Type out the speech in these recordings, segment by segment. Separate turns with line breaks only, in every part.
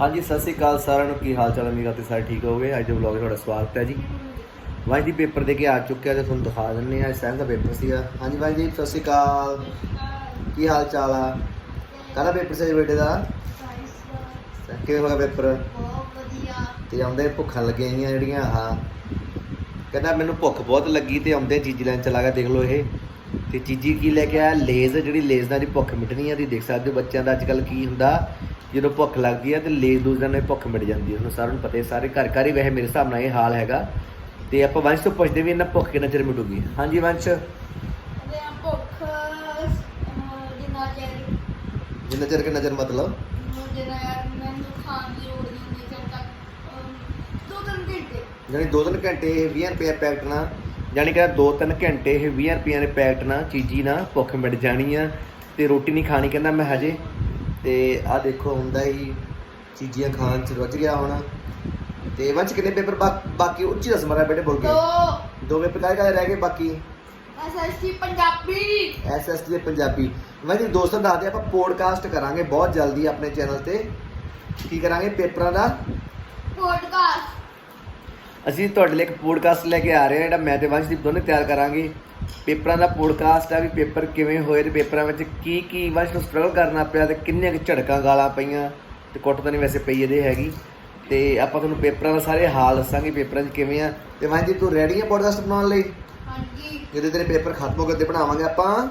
ਹਾਂਜੀ, ਸਤਿ ਸ੍ਰੀ ਅਕਾਲ ਸਾਰਿਆਂ ਨੂੰ। ਕੀ ਹਾਲ ਚਾਲ ਹੈ ਮੇਰਾ ਤੇ ਸਾਰੇ ਠੀਕ ਹੋਗੇ ਅੱਜ ਦੇ ਵਲੌਗ 'ਚ ਤੁਹਾਡਾ ਸਵਾਗਤ ਹੈ ਜੀ। ਵਾਈ ਦੀ ਪੇਪਰ ਦੇ ਕੇ ਆ ਚੁੱਕਿਆ ਤੇ ਤੁਹਾਨੂੰ ਦਿਖਾ ਦਿੰਨੇ ਆ ਸੈਂਡ ਦਾ ਪੇਪਰ ਸੀਗਾ। ਹਾਂਜੀ ਵਾਈ ਜੀ, ਸਤਿ ਸ੍ਰੀ ਅਕਾਲ। ਕੀ ਹਾਲ ਚਾਲ ਆ? ਕਾਹਦਾ ਪੇਪਰ ਸੀ ਬੇਟੇ ਦਾ? ਕਿਵੇਂ ਹੋਗਾ ਪੇਪਰ? ਤੇ ਆਉਂਦੇ ਭੁੱਖਾਂ ਲੱਗੀਆਂ ਗਈਆਂ ਜਿਹੜੀਆਂ ਆਹ ਕਹਿੰਦਾ ਮੈਨੂੰ ਭੁੱਖ ਬਹੁਤ ਲੱਗੀ ਤੇ ਆਉਂਦੇ ਚੀਜ਼ੀ ਲੈਣ ਚਲਾ ਗਿਆ, ਦੇਖ ਲਓ ਇਹ। ਤੇ ਚੀਜ਼ੀ ਕੀ ਲੈ ਕੇ ਆਇਆ? ਲੇਜ਼, ਜਿਹੜੀ ਲੇਜ਼ ਨਾਲ ਦੀ ਭੁੱਖ ਮਿਟਣੀ ਆ, ਤੁਸੀਂ ਦੇਖ ਸਕਦੇ ਹੋ ਬੱਚਿਆਂ ਦਾ ਅੱਜ ਕੱਲ ਕੀ ਹੁੰਦਾ। ਜਦੋਂ ਭੁੱਖ ਲੱਗਦੀ ਹੈ ਤੇ ਲੇਜ਼ ਦੂਜ ਨਾਲ ਭੁੱਖ ਮਿਟ ਜਾਂਦੀ ਹੈ ਤੁਹਾਨੂੰ ਸਾਰਿਆਂ ਨੂੰ ਪਤਾ ਹੈ ਸਾਰੇ ਘਰ ਘਰ ਹੀ ਵੈਸੇ ਮੇਰੇ ਹਿਸਾਬ ਨਾਲ ਇਹ ਹਾਲ ਹੈਗਾ। ਤੇ ਆਪਾਂ ਵੰਸ਼ ਤੋਂ ਪੁੱਛਦੇ ਵੀ ਇਹਨਾਂ ਭੁੱਖ ਕਿੰਨਾ ਚਿਰ ਮਿਟੂਗੀ। ਹਾਂਜੀ ਵੰਸ਼।
ਭੁੱਖ ਜਿੰਨਾ ਚਿਰ
ਜਿੰਨਾ ਚਿਰ ਕਿੰਨਾ ਚਿਰ ਮਤਲਬ?
ਜਿਹੜਾ ਮੈਨੂੰ ਖਾਣ ਦੀ ਲੋੜ ਨਹੀਂ ਹੁੰਦੀ ਚਿਰ ਤੱਕ ਦੋ ਤਿੰਨ ਘੰਟੇ।
ਯਾਨੀ 2-3 ਘੰਟੇ ਇਹ 20 ਰੁਪਏ ਪੈਕਟ ਨਾਲ ਯਾਨੀ ਕਿ 2-3 ਘੰਟੇ ਇਹ 20 ਰੁਪਏ ਦੇ ਪੈਕਟ ਨਾਲ ਚੀਜ਼ੀ ਨਾਲ ਭੁੱਖ ਮਿਟ ਜਾਣੀ ਆ। ਤੇ ਰੋਟੀ ਨਹੀਂ ਖਾਣੀ ਕਹਿੰਦਾ ਮੈਂ ਹਜੇ। ਤੇ ਆ ਦੇਖੋ ਹੁੰਦਾ ਹੀ ਚੀਜ਼ੀਆਂ ਖਾਣ ਚ ਰੁੱਝ ਗਿਆ ਹੁਣ। ਤੇ ਵੰਸ਼ ਕਿੰਨੇ ਪੇਪਰ ਬਾਕੀ ਉੱਚੀ ਦੱਸ ਮਾਰਾ ਬੇਟੇ ਬੋਲ ਕੇ।
ਦੋ।
ਦੋ ਪੇਪਰ ਕਾਹਦੇ ਕਾਹਦੇ ਰਹਿ ਗਏ ਬਾਕੀ?
ਐਸਐਸਟੀ ਪੰਜਾਬੀ।
ਐਸਐਸਟੀ ਦੇ ਪੰਜਾਬੀ। ਵੰਸ਼ ਦੋਸਤਾਂ ਦੱਸਦੇ ਆਪਾਂ ਪੋਡਕਾਸਟ ਕਰਾਂਗੇ ਬਹੁਤ ਜਲਦੀ ਆਪਣੇ ਚੈਨਲ ਤੇ। ਕੀ ਕਰਾਂਗੇ? ਪੇਪਰਾਂ ਦਾ?
ਪੋਡਕਾਸਟ
ਅਸੀਂ ਤੁਹਾਡੇ ਲਈ ਇੱਕ ਪੋਡਕਾਸਟ ਲੈ ਕੇ ਆ ਰਹੇ ਹਾਂ ਜਿਹੜਾ ਮੈਂ ਤੇ ਵੰਸ਼ਦੀਪ ਦੋਨੇ ਤਿਆਰ ਕਰਾਂਗੇ। ਪੇਪਰਾਂ ਦਾ ਪੋਡਕਾਸਟ ਆ ਵੀ ਪੇਪਰ ਕਿਵੇਂ ਹੋਏ ਤੇ ਪੇਪਰਾਂ ਵਿੱਚ ਕੀ ਕੀ ਵੰਸ਼ ਨੂੰ ਸਟਰਗਲ ਕਰਨਾ ਪਿਆ ਤੇ ਕਿੰਨੀਆਂ ਕੁ ਝੜਕਾਂ ਗਾਲਾਂ ਪਈਆਂ ਤੇ ਕੁੱਟ ਤਾਂ ਨਹੀਂ ਵੈਸੇ ਪਈ ਇਹਦੇ ਹੈਗੀ। ਤੇ ਆਪਾਂ ਤੁਹਾਨੂੰ ਪੇਪਰਾਂ ਦਾ ਸਾਰੇ ਹਾਲ ਦੱਸਾਂਗੇ ਪੇਪਰਾਂ 'ਚ ਕਿਵੇਂ ਆ। ਤੇ ਵੰਸ਼ਦੀਪ ਤੂੰ ਰੈਡੀ ਆ ਪੋਡਕਾਸਟ ਬਣਾਉਣ ਲਈ?
ਹਾਂਜੀ।
ਜਦੋਂ ਤੇਰੇ ਪੇਪਰ ਖਤਮ ਹੋ ਗਏ ਤੇ ਬਣਾਵਾਂਗੇ ਆਪਾਂ?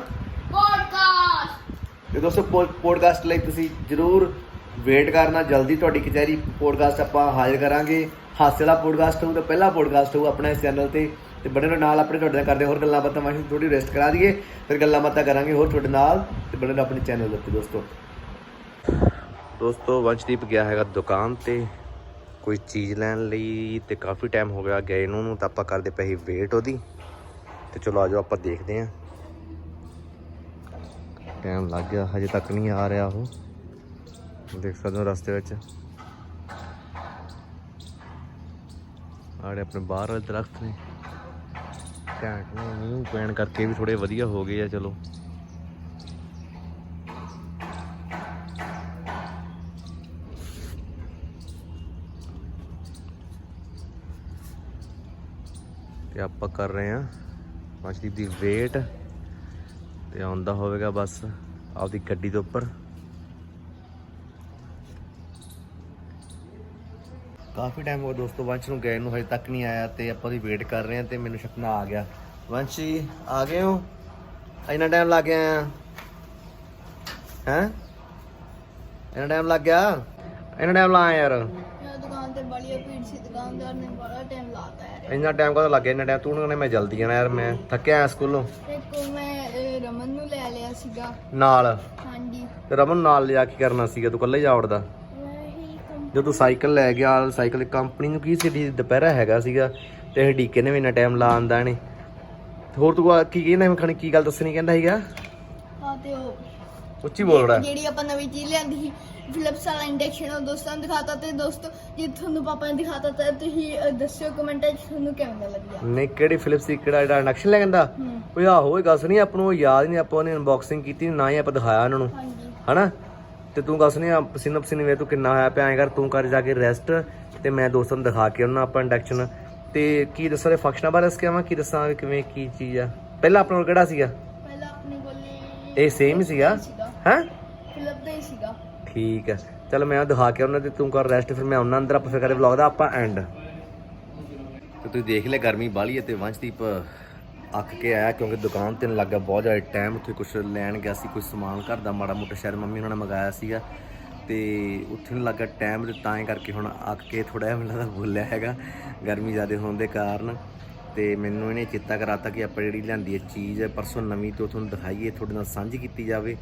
ਪੋਡਕਾਸਟ
ਤੇ ਦੋਸਤੋ ਪੋਡਕਾਸਟ ਲਈ ਤੁਸੀਂ ਜਰੂਰ ਵੇਟ ਕਰਨਾ ਜਲਦੀ ਤੁਹਾਡੀ ਕਚਹਿਰੀ ਪੋਡਕਾਸਟ ਆਪਾਂ ਹਾਜ਼ਰ ਕਰਾਂਗੇ। ਹਾਸੇ ਵਾਲਾ ਪੋਡਕਾਸਟ ਹੋਊ ਤਾਂ ਪਹਿਲਾ ਪੋਡਕਾਸਟ ਹੋਊ ਆਪਣੇ ਚੈਨਲ ਤੇ। ਤੇ ਬੜੇ ਰਹੋ ਨਾਲ ਆਪਣੇ ਤੁਹਾਡੇ ਨਾਲ ਕਰਦੇ ਹੋਰ ਗੱਲਾਂ ਬਾਤਾਂ ਵਾਸ਼ੀ ਥੋੜੀ ਰੈਸਟ ਕਰਾ ਦਈਏ, ਫਿਰ ਗੱਲਾਂ ਬਾਤਾਂ ਕਰਾਂਗੇ ਹੋਰ ਤੁਹਾਡੇ ਨਾਲ ਤੇ ਬੜੇ ਰਹੋ ਆਪਣੇ ਚੈਨਲ ਉੱਤੇ ਦੋਸਤੋ। ਦੋਸਤੋ, ਵੰਸ਼ਦੀਪ ਗਿਆ ਹੈਗਾ ਦੁਕਾਨ ਤੇ, ਕੋਈ ਚੀਜ਼ ਲੈਣ ਲਈ ਤੇ ਕਾਫੀ ਟਾਈਮ ਹੋ ਗਿਆ ਗਏ ਨੂੰ ਨੂੰ ਤਾਂ ਆਪਾਂ ਕਰਦੇ ਪਏ ਵੇਟ ਉਹਦੀ। ਤੇ ਚਲੋ ਆਜੋ ਆਪਾਂ ਦੇਖਦੇ ਆਂ ਟਾਈਮ ਲੱਗ ਗਿਆ, ਹਜੇ ਤੱਕ ਨਹੀਂ ਆ ਰਿਹਾ ਉਹ। ਦੇਖ ਸਕਦੇ ਹੋ ਰਸਤੇ ਵਿੱਚ। ਆੜੇ ਆਪਣੇ ਬਾਹਰ ਵਾਲੇ ਦਰਖਤ ਨੇ। ਘੈਂਟ ਨੇ ਮੀਂਹ ਪੈਣ ਕਰਕੇ ਵੀ ਥੋੜੇ ਵਧੀਆ ਹੋ ਗਏ ਆ, ਚਲੋ। ਤੇ ਆਪਾਂ ਕਰ ਰਹੇ ਆ ਮਛਲੀ ਦੀ ਵੇਟ ਤੇ ਆਉਂਦਾ ਹੋਵੇਗਾ ਬਸ ਆਪਦੀ ਗੱਡੀ ਦੇ ਉੱਪਰ। ਕਾਫੀ ਟਾਈਮ ਹੋ ਦੋਸਤੋ ਵੰਸ਼ ਨੂੰ ਗਏ ਨੂੰ ਹਜੇ ਤੱਕ ਨਹੀਂ ਆਇਆ ਤੇ ਆਪਾਂ ਦੀ ਵੇਟ ਕਰ ਰਹੇ ਹਾਂ ਤੇ ਮੈਨੂੰ ਸ਼ਕਨਾ ਆ ਗਿਆ। ਵੰਸ਼ੀ ਆ ਗਏ ਹੋ? ਇੰਨਾ ਟਾਈਮ ਲੱਗ ਗਿਆ? ਹੈ? ਇੰਨਾ ਟਾਈਮ ਲੱਗ ਗਿਆ? ਇੰਨਾ ਟਾਈਮ ਲਾਇਆ ਯਾਰ।
ਦੁਕਾਨ ਤੇ ਬੜੀ ਭੀੜ ਸੀ ਦੁਕਾਨਦਾਰ ਨੇ ਬੜਾ ਟਾਈਮ ਲਾਤਾ ਹੈ
ਇੰਨਾ ਟਾਈਮ ਕਦੋਂ ਲੱਗ ਗਿਆ? ਇੰਨਾ ਟਾਈਮ ਤੂੰ ਕਹਿੰਦਾ ਮੈਂ ਜਲਦੀ ਆਣਾ ਯਾਰ ਮੈਂ ਥੱਕਿਆ ਆ ਸਕੂਲੋਂ।
ਕੋ ਮੈਂ ਅਹ, ਰਮਨ ਨੂੰ ਲੈ ਲਿਆ ਸੀਗਾ।
ਨਾਲ?
ਹਾਂਜੀ।
ਤੇ ਰਮਨ ਨਾਲ ਲਿਆ ਕੀ ਕਰਨਾ ਸੀਗਾ? ਤੂੰ ਇਕੱਲੇ ਜਾ ਜਦੋਂ ਸਾਈਕਲ ਲੈ ਗਿਆ ਸਾਈਕਲ ਕੰਪਨੀ ਨੂੰ ਕੀ ਸੀ ਦੁਪਹਿਰਾ ਹੈਗਾ ਸੀਗਾ ਤੇ ਡੀਕੇ ਨੇ ਵੀ ਇੰਨਾ ਟਾਈਮ ਲਾ ਆਂਦਾ ਨੇ। ਹੋਰ ਤੂੰ ਕੀ ਕਹਿੰਦਾ ਮੈਂ ਖਾਣੀ ਕੀ ਗੱਲ ਦੱਸਣੀ ਕਹਿੰਦਾ ਸੀਗਾ?
ਹਾਂ ਤੇ ਉਹ
ਉੱਚੀ ਬੋਲ ਰਿਹਾ।
ਜਿਹੜੀ ਆਪਾਂ ਨਵੀਂ ਚੀਜ਼ ਲਿਆਂਦੀ ਸੀ ਫਿਲਿਪਸ ਵਾਲਾ ਇੰਡਕਸ਼ਨ ਉਹ ਦੋਸਤਾਂ ਨੂੰ ਦਿਖਾਤਾ ਤੇ ਦੋਸਤੋ ਜੇ ਤੁਹਾਨੂੰ ਪਾਪਾ ਨੇ ਦਿਖਾਤਾ ਤਾਂ ਤੁਸੀਂ ਦੱਸਿਓ ਕਮੈਂਟਾਂ 'ਚ ਤੁਹਾਨੂੰ ਕਿਵੇਂ ਲੱਗਿਆ।
ਨਹੀਂ ਕਿਹੜੀ ਫਿਲਿਪਸ ਦੀ ਕਿਹੜਾ ਜਿਹੜਾ ਇੰਡਕਸ਼ਨ ਲੈ ਕਹਿੰਦਾ?
ਹੂੰ।
ਓਏ ਆਹੋ ਇਹ ਗੱਲ ਸੁਣੀ ਆਪਾਂ ਨੂੰ ਉਹ ਯਾਦ ਨਹੀਂ ਆਪਾਂ ਉਹਨੇ ਅਨਬਾਕਸਿੰਗ ਕੀਤੀ ਨਾ ਹੀ ਆਪਾਂ ਦਿਖਾਇਆ ਉਹਨਾਂ ਨੂੰ।
ਹਾਂਜੀ।
ਹਨਾ? ਤੇ ਤੂੰ ਗੱਲ ਸੁਣੀ ਆ ਪਸੀਨਾ ਪਸੀਨੇ ਵੇ ਤੂੰ ਕਿੰਨਾ ਹੋਇਆ ਪਿਆ ਐਂ ਕਰ ਤੂੰ ਕਰ ਜਾ ਕੇ ਰੈਸਟ ਤੇ ਮੈਂ ਦੋਸਤਾਂ ਨੂੰ ਦਿਖਾ ਕੇ ਉਹਨਾਂ ਆਪਾਂ ਇੰਡਕਸ਼ਨ ਤੇ ਕੀ ਦੱਸਾਂ ਦੇ ਫੰਕਸ਼ਨਾਂ ਬਾਰੇ ਦੱਸ ਕੇ ਆਵਾਂ ਕੀ ਦੱਸਾਂ ਵੀ ਕਿਵੇਂ ਕੀ ਚੀਜ਼ ਆ। ਪਹਿਲਾਂ ਆਪਣੇ ਕੋਲ ਕਿਹੜਾ ਸੀਗਾ?
ਪਹਿਲਾਂ ਆਪਣੇ ਕੋਲੇ
ਇਹ ਸੇਮ ਹੀ ਸੀਗਾ? ਹੈ?
ਫਿਲਿਪ ਦਾ ਹੀ ਸੀਗਾ।
ਠੀਕ ਹੈ ਚਲ ਮੈਂ ਉਹ ਦਿਖਾ ਕੇ ਉਹਨਾਂ ਤੇ ਤੂੰ ਕਰ ਰੈਸਟ ਫਿਰ ਮੈਂ ਉਹਨਾਂ ਅੰਦਰ ਆਪਾਂ ਫਿਰ ਕਰੇ ਵਲੌਗ ਦਾ ਆਪਾਂ ਐਂਡ ਤੇ ਤੁਸੀਂ ਦੇਖ ਲਿਆ ਗਰਮੀ ਬਾਲੀ ਹੈ ਤੇ ਵੰਸ਼ਦੀਪ ਅੱਕ ਕੇ ਆਇਆ ਕਿਉਂਕਿ ਦੁਕਾਨ ਤੇ ਲੱਗਾ ਬਹੁਤ ਜ਼ਿਆਦਾ ਟਾਈਮ ਉੱਥੇ ਕੁਝ ਲੈਣ ਗਿਆ ਸੀ, ਕੋਈ ਸਮਾਨ ਘਰ ਦਾ, ਮਾੜਾ ਮੋਟਾ ਸ਼ਹਿਰ ਮੰਮੀ ਉਹਨਾਂ ਨੇ ਮੰਗਾਇਆ ਸੀਗਾ। ਤੇ ਉੱਥੇ ਨੂੰ ਲੱਗਾ ਟਾਈਮ ਤੇ ਤਾਂ ਹੀ ਕਰਕੇ ਹੁਣ ਅੱਕ ਕੇ ਥੋੜਾ ਜਿਹਾ ਮੈਨੂੰ ਲੱਗਦਾ ਬੋਲਿਆ ਹੈਗਾ, ਗਰਮੀ ਜ਼ਿਆਦਾ ਹੋਣ ਦੇ ਕਾਰਨ। ਤੇ ਮੈਨੂੰ ਇਹਨੇ ਚੇਤਾ ਕਰਾਤਾ ਕਿ ਆਪਾਂ ਜਿਹੜੀ ਲਿਆਂਦੀ ਹੈ ਚੀਜ਼ ਪਰਸੋਂ ਨਵੀਂ ਤੋਂ ਤੁਹਾਨੂੰ ਦਿਖਾਈਏ, ਤੁਹਾਡੇ ਨਾਲ ਸਾਂਝੀ ਕੀਤੀ ਜਾਵੇ।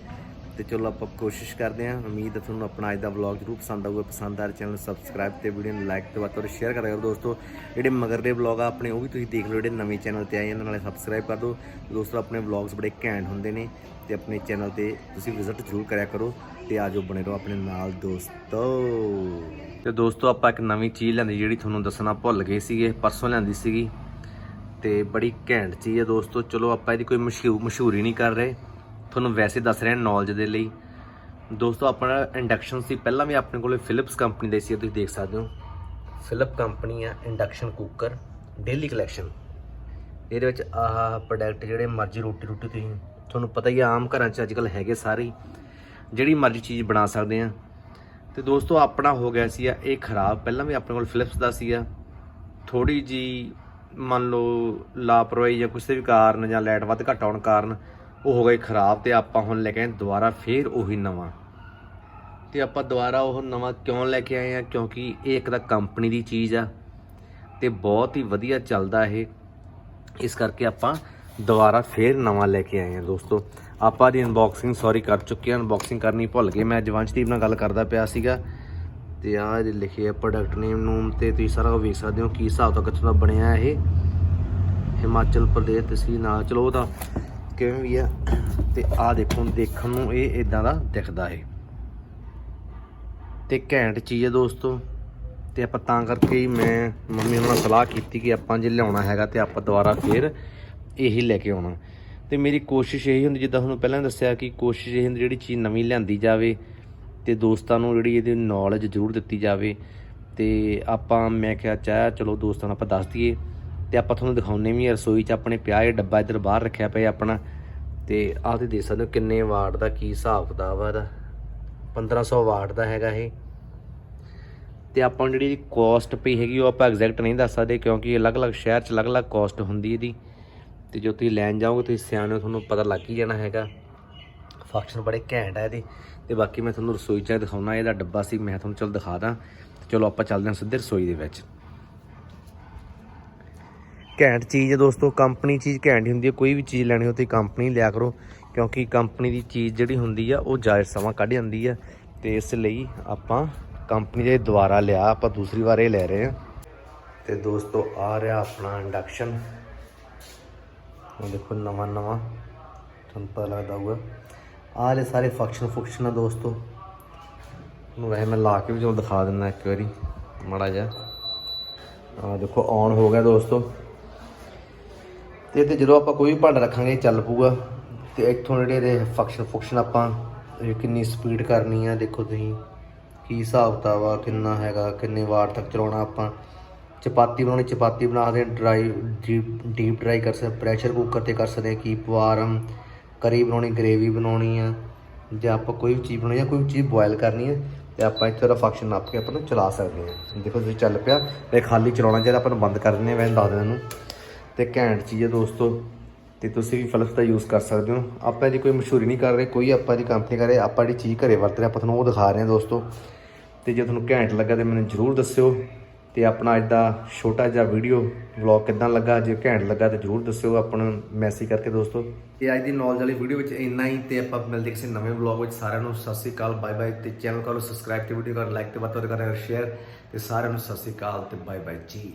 ਤੇ ਚਲੋ ਆਪਾਂ ਕੋਸ਼ਿਸ਼ ਕਰਦੇ ਹਾਂ। ਉਮੀਦ ਹੈ ਤੁਹਾਨੂੰ ਆਪਣਾ ਅੱਜ ਦਾ ਵਲੌਗ ਜ਼ਰੂਰ ਪਸੰਦ ਆਊਗਾ। ਪਸੰਦ ਆ ਚੈਨਲ ਸਬਸਕ੍ਰਾਈਬ ਤੇ ਵੀਡੀਓ ਨੂੰ ਲਾਈਕ ਤੇ ਵੱਧ ਤੋਂ ਸ਼ੇਅਰ ਕਰਿਆ ਕਰੋ ਦੋਸਤੋ। ਜਿਹੜੇ ਮਗਰ ਦੇ ਵਲੌਗ ਆ ਆਪਣੇ, ਉਹ ਵੀ ਤੁਸੀਂ ਦੇਖ ਲਓ। ਜਿਹੜੇ ਨਵੇਂ ਚੈਨਲ ਤੇ ਆਏ ਇਹਨਾਂ ਨਾਲੇ ਸਬਸਕ੍ਰਾਈਬ ਕਰ ਦਿਓ। ਦੋਸਤੋ, ਆਪਣੇ ਵਲੌਗਸ ਬੜੇ ਘੈਂਟ ਹੁੰਦੇ ਨੇ ਤੇ ਆਪਣੇ ਚੈਨਲ ਤੇ ਤੁਸੀਂ ਵਿਜ਼ਿਟ ਜ਼ਰੂਰ ਕਰਿਆ ਕਰੋ ਤੇ ਆਜੋ ਬਣੇ ਰਹੋ ਆਪਣੇ ਨਾਲ ਦੋਸਤੋ। ਤੇ ਦੋਸਤੋ, ਆਪਾਂ ਇੱਕ ਨਵੀਂ ਚੀਜ਼ ਲੈਂਦੀ ਜਿਹੜੀ ਤੁਹਾਨੂੰ ਦੱਸਣਾ ਭੁੱਲ ਗਏ ਸੀਗੇ, ਪਰਸੋਂ ਲੈਂਦੀ ਸੀਗੀ। ਤੇ ਬੜੀ ਘੈਂਟ ਚੀਜ਼ ਹੈ ਦੋਸਤੋ। ਚਲੋ, ਆਪਾਂ ਇਹਦੀ ਕੋਈ ਮਸ਼ਹੂਰ ਮਸ਼ਹੂਰੀ ਨਹੀਂ ਕਰ ਰਹੇ। ਤੁਹਾਨੂੰ ਵੈਸੇ ਦੱਸ ਰਿਹਾ ਨੌਲੇਜ ਦੇ ਲਈ। ਦੋਸਤੋ, ਆਪਣਾ ਇੰਡਕਸ਼ਨ ਸੀ। ਪਹਿਲਾਂ ਵੀ ਆਪਣੇ ਕੋਲੇ ਫਿਲਿਪਸ ਕੰਪਨੀ ਦੇ ਸੀ ਤੁਸੀਂ ਦੇਖ ਸਕਦੇ ਹੋ। ਫਿਲਿਪ ਕੰਪਨੀ ਆ ਇੰਡਕਸ਼ਨ ਕੁੱਕਰ ਡੇਲੀ ਕਲੈਕਸ਼ਨ ਇਹਦੇ ਵਿੱਚ ਆਹ ਪ੍ਰੋਡਕਟ ਜਿਹੜੇ ਮਰਜ਼ੀ ਰੋਟੀ ਰੋਟੀ ਤੁਸੀਂ, ਤੁਹਾਨੂੰ ਪਤਾ ਹੀ ਆ, ਆਮ ਘਰਾਂ 'ਚ ਅੱਜਕੱਲ ਹੈਗੇ ਸਾਰੇ। ਜਿਹੜੀ ਮਰਜ਼ੀ ਚੀਜ਼ ਬਣਾ ਸਕਦੇ ਆ। ਤੇ ਦੋਸਤੋ, ਆਪਣਾ ਹੋ ਗਿਆ ਸੀ ਆ, ਇਹ ਖਰਾਬ। ਪਹਿਲਾਂ ਵੀ ਆਪਣੇ ਕੋਲ ਫਿਲਿਪਸ ਦਾ ਸੀ ਆ। ਥੋੜੀ ਜੀ ਮੰਨ ਲਓ ਲਾਪਰਵਾਹੀ ਜਾਂ ਕਿਸੇ ਵੀ ਕਾਰਨ ਜਾਂ ਲਾਈਟ ਵੱਧ ਘੱਟ ਆਉਣ ਕਾਰਨ ਉਹ ਹੋ ਗਈ ਖਰਾਬ ਤੇ ਆਪਾਂ ਹੁਣ ਲੈ ਕੇ ਆਏ ਦੁਬਾਰਾ ਫੇਰ ਉਹੀ ਨਵਾਂ। ਤੇ ਆਪਾਂ ਦੁਬਾਰਾ ਉਹ ਨਵਾਂ ਕਿਉਂ ਲੈ ਕੇ ਆਏ ਆ? ਕਿਉਂਕਿ ਇਹ ਇੱਕ ਤਾਂ ਕੰਪਨੀ ਦੀ ਚੀਜ਼ ਆ ਤੇ ਬਹੁਤ ਹੀ ਵਧੀਆ ਚੱਲਦਾ ਇਹ। ਇਸ ਕਰਕੇ ਆਪਾਂ ਦੁਬਾਰਾ ਫੇਰ ਨਵਾਂ ਲੈ ਕੇ ਆਏ ਆ ਦੋਸਤੋ। ਆਪਾਂ ਦੀ ਅਨਬਾਕਸਿੰਗ ਸੌਰੀ ਕਰ ਚੁੱਕੇ ਹਾਂ ਅਨਬਾਕਸਿੰਗ ਕਰਨੀ ਭੁੱਲ ਗਏ। ਮੈਂ ਜਵੰਸ਼ਦੀਪ ਨਾਲ ਗੱਲ ਕਰਦਾ ਪਿਆ ਸੀਗਾ। ਤੇ ਆਹ ਇਹਦੇ ਲਿਖੇ ਆ ਪ੍ਰੋਡਕਟ ਨੇਮ ਨੂਮ ਤੇ ਤੁਸੀਂ ਸਾਰਾ ਕੁਝ ਵੇਖ ਸਕਦੇ ਹੋ। ਕੀ ਹਿਸਾਬ ਤੋਂ ਕਿੱਥੋਂ ਦਾ ਬਣਿਆ ਇਹ। ਹਿਮਾਚਲ ਪ੍ਰਦੇਸ਼ ਤਹਿਸੀਲ ਨਾਲ ਚਲੋ ਉਹਦਾ ਕਿਵੇਂ ਵੀ ਆ, ਤੇ ਆਹ ਦੇਖੋ, ਦੇਖਣ ਨੂੰ ਇਹ ਇਦਾਂ ਦਾ ਦਿਖਦਾ ਹੈ ਤੇ ਘੈਂਟ ਚੀਜ਼ ਹੈ ਦੋਸਤੋ, ਤੇ ਆਪਾਂ ਤਾਂ ਕਰਕੇ ਹੀ ਮੈਂ, ਮੰਮੀ ਉਹਨਾਂ ਨਾਲ ਸਲਾਹ ਕੀਤੀ ਕਿ ਆਪਾਂ ਜੇ ਲਿਆਉਣਾ ਹੈਗਾ ਤੇ ਆਪਾਂ ਦੁਬਾਰਾ ਫੇਰ ਇਹੀ ਲੈ ਕੇ ਆਉਣਾ। ਤੇ ਮੇਰੀ ਕੋਸ਼ਿਸ਼ ਇਹੀ ਹੁੰਦੀ, ਜਿੱਦਾਂ ਤੁਹਾਨੂੰ ਪਹਿਲਾਂ ਦੱਸਿਆ ਕਿ ਕੋਸ਼ਿਸ਼ ਇਹ ਹੁੰਦੀ ਜਿਹੜੀ ਚੀਜ਼ ਨਵੀਂ ਲਿਆਂਦੀ ਜਾਵੇ ਤੇ ਦੋਸਤਾਂ ਨੂੰ ਜਿਹੜੀ ਇਹਦੀ ਨੌਲੇਜ ਜ਼ਰੂਰ ਦਿੱਤੀ ਜਾਵੇ। ਤੇ ਆਪਾਂ, ਮੈਂ ਕਿਹਾ ਚਾਹਿਆ ਚਲੋ ਦੋਸਤਾਂ ਨੂੰ ਆਪਾਂ ਦੱਸ ਦਈਏ। ਤੇ ਆਪਾਂ ਤੁਹਾਨੂੰ ਦਿਖਾਉਨੇ ਵੀ ਆ ਰਸੋਈ 'ਚ ਆਪਣੇ ਪਿਆ ਇਹ ਡੱਬਾ ਇੱਧਰ ਬਾਹਰ ਰੱਖਿਆ ਪਿਆ ਆਪਣਾ। ਤੇ ਆਹ ਤੇ ਦੇਖ ਸਕਦੇ ਹੋ ਕਿੰਨੇ ਵਾਟ ਦਾ ਕੀ ਹਿਸਾਬ ਕਿਤਾਬ ਆ ਇਹਦਾ। 1500 ਵਾਟ ਦਾ ਹੈਗਾ ਇਹ। ਤੇ ਆਪਾਂ ਨੂੰ ਜਿਹੜੀ ਕੋਸਟ ਪਈ ਹੈਗੀ ਉਹ ਆਪਾਂ ਐਗਜ਼ੈਕਟ ਨਹੀਂ ਦੱਸ ਸਕਦੇ ਕਿਉਂਕਿ ਅਲੱਗ-ਅਲੱਗ ਸ਼ਹਿਰ 'ਚ ਅਲੱਗ-ਅਲੱਗ ਕੋਸਟ ਹੁੰਦੀ ਇਹਦੀ। ਤੇ ਜੋ ਤੁਸੀਂ ਲੈਣ ਜਾਓਗੇ ਤੁਸੀਂ ਸਿਆਣੇ ਹੋ, ਤੁਹਾਨੂੰ ਪਤਾ ਲੱਗ ਹੀ ਜਾਣਾ ਹੈਗਾ। ਫੰਕਸ਼ਨ ਬੜੇ ਘੈਂਟ ਆ ਇਹਦੇ। ਤੇ ਬਾਕੀ ਮੈਂ ਤੁਹਾਨੂੰ ਰਸੋਈ 'ਚ ਦਿਖਾਉਣਾ ਇਹਦਾ ਡੱਬਾ ਸੀ ਮੈਂ ਤੁਹਾਨੂੰ ਚਲ ਦਿਖਾ ਦਾਂ। ਤੇ ਚਲੋ ਆਪਾਂ ਚੱਲਦੇ ਹਾਂ ਸਿੱਧੇ ਰਸੋਈ ਦੇ ਵਿੱਚ। ਘੈਂਟ ਚੀਜ਼ ਹੈ ਦੋਸਤੋ, ਕੰਪਨੀ ਚੀਜ਼ ਘੈਂਟ ਹੀ ਹੁੰਦੀ ਹੈ, ਕੋਈ ਵੀ ਚੀਜ਼ ਲੈਣੀ ਹੋ ਤੇ ਕੰਪਨੀ ਲਿਆ ਕਰੋ, ਕਿਉਂਕਿ ਕੰਪਨੀ ਦੀ ਚੀਜ਼ ਜਿਹੜੀ ਹੁੰਦੀ ਆ, ਉਹ ਜਾਇਜ਼ ਸਮਾਂ ਕੱਢ ਜਾਂਦੀ ਆ, ਤੇ ਇਸ ਲਈ ਆਪਾਂ ਕੰਪਨੀ ਦੇ ਦੁਆਰਾ ਲਿਆ, ਆਪਾਂ ਦੂਸਰੀ ਵਾਰ ਇਹ ਲੈ ਰਹੇ ਹਾਂ। ਤੇ ਦੋਸਤੋ, ਆ ਰਿਹਾ ਆਪਣਾ ਇੰਡਕਸ਼ਨ ਉਹ ਦੇਖੋ ਨਵਾਂ ਨਵਾਂ, ਤੁਹਾਨੂੰ ਪਤਾ ਲੱਗਦਾ ਹੋਊਗਾ। ਆਹ ਲੈ ਸਾਰੇ ਫੰਕਸ਼ਨ ਫੰਕਸ਼ਨ ਆ ਦੋਸਤੋ। ਨੂੰ ਵੈਸੇ ਮੈਂ ਲਾ ਕੇ ਵੀ ਚਲੋ ਦਿਖਾ ਦਿੰਦਾ ਇੱਕ ਵਾਰੀ, ਮਾੜਾ ਜਿਹਾ। ਆ ਦੇਖੋ ਔਨ ਹੋ ਗਿਆ ਦੋਸਤੋ। ਤੇ ਤੇ ਜਦੋਂ ਆਪਾਂ ਕੋਈ ਵੀ ਭਾਂਡਾ ਰੱਖਾਂਗੇ ਚੱਲ ਪੂਗਾ ਤੇ ਇੱਥੋਂ ਜਿਹੜੇ ਇਹਦੇ ਫੰਕਸ਼ਨ ਫੰਕਸ਼ਨ ਆਪਾਂ ਕਿੰਨੀ ਸਪੀਡ ਕਰਨੀ ਆ, ਦੇਖੋ ਤੁਸੀਂ। ਕੀ ਹਿਸਾਬ ਕਿਤਾਬ ਆ, ਕਿੰਨਾ ਹੈਗਾ, ਕਿੰਨੇ ਵਾਰ ਤੱਕ ਚਲਾਉਣਾ ਆਪਾਂ। ਚਪਾਤੀ ਬਣਾਉਣੀ, ਚਪਾਤੀ ਬਣਾ ਸਕਦੇ ਡਰਾਈ ਡੀਪ ਡਰਾਈ ਕਰ ਸਕਦੇ ਪ੍ਰੈਸ਼ਰ ਕੁੱਕਰ ਤੇ ਕਰ ਸਕਦੇ ਕੀਪ ਵਾਰਮ। ਕਰੀ ਬਣਾਉਣੀ ਗ੍ਰੇਵੀ ਬਣਾਉਣੀ ਆ। ਜੇ ਆਪਾਂ ਕੋਈ ਵੀ ਚੀਜ਼ ਬਣਾਉਣੀ ਆ ਕੋਈ ਵੀ ਚੀਜ਼ ਬੋਇਲ ਕਰਨੀ ਹੈ ਤੇ ਆਪਾਂ ਇੱਥੇ ਦਾ ਫੰਕਸ਼ਨ ਨਾਪ ਕੇ ਆਪਾਂ ਨੂੰ ਚਲਾ ਸਕਦੇ ਹਾਂ। ਦੇਖੋ ਤੁਸੀਂ ਚੱਲ ਪਿਆ ਤੇ ਖਾਲੀ ਚਲਾਉਣਾ ਜਿਹੜਾ ਆਪਾਂ ਨੂੰ ਬੰਦ ਕਰ ਦਿੰਦੇ ਹਾਂ, ਮੈਂ ਦੱਸ ਦਿੰਦਾ ਇਹਨੂੰ। ਤੇ ਘੈਂਟ ਚੀਜ਼ ਹੈ ਦੋਸਤੋ, ਤੇ ਤੁਸੀਂ ਵੀ ਫਿਲਿਪਸ ਦਾ ਯੂਜ਼ ਕਰ ਸਕਦੇ ਹੋ। ਆਪਾਂ ਜੀ ਕੋਈ ਮਸ਼ਹੂਰੀ ਨਹੀਂ ਕਰ ਰਹੇ, ਕੋਈ ਆਪਾਂ ਦੀ ਕੰਪਨੀ ਕਰ ਰਹੇ, ਆਪਾਂ ਜਿਹੜੀ ਚੀਜ਼ ਘਰੇ ਵਰਤ ਰਹੇ, ਆਪਾਂ ਤੁਹਾਨੂੰ ਉਹ ਦਿਖਾ ਰਹੇ ਹਾਂ ਦੋਸਤੋ। ਤੇ ਜੇ ਤੁਹਾਨੂੰ ਘੈਂਟ ਲੱਗਾ ਤੇ ਮੈਨੂੰ ਜਰੂਰ ਦੱਸਿਓ, ਤੇ ਆਪਣਾ ਅੱਜ ਦਾ ਛੋਟਾ ਜਿਹਾ ਵੀਡੀਓ ਵਲੌਗ ਕਿਦਾਂ ਲੱਗਾ? ਜੇ ਘੈਂਟ ਲੱਗਾ ਤੇ ਜਰੂਰ ਦੱਸਿਓ ਆਪਣਾ ਮੈਸੇਜ ਕਰਕੇ ਦੋਸਤੋ। ਇਹ ਅੱਜ ਦੀ ਨੌਲੇਜ ਵਾਲੀ ਵੀਡੀਓ ਵਿੱਚ ਇੰਨਾ ਹੀ, ਤੇ ਆਪਾਂ ਮਿਲਦੇ ਕਿਸੇ ਨਵੇਂ ਵਲੌਗ ਵਿੱਚ। ਸਾਰਿਆਂ ਨੂੰ ਸਤਿ ਸ੍ਰੀ ਅਕਾਲ ਬਾਏ ਬਾਏ ਤੇ ਚੈਨਲ ਕਰੋ ਸਬਸਕ੍ਰਾਈਬ ਤੇ ਵੀਡੀਓ ਕਰ ਲਾਈਕ ਤੇ ਵੱਧ ਤੋਂ ਵੱਧ ਕਰ ਸ਼ੇਅਰ ਤੇ ਸਾਰਿਆਂ ਨੂੰ ਸਤਿ ਸ੍ਰੀ ਅਕਾਲ ਤੇ ਬਾਏ ਬਾਏ ਜੀ।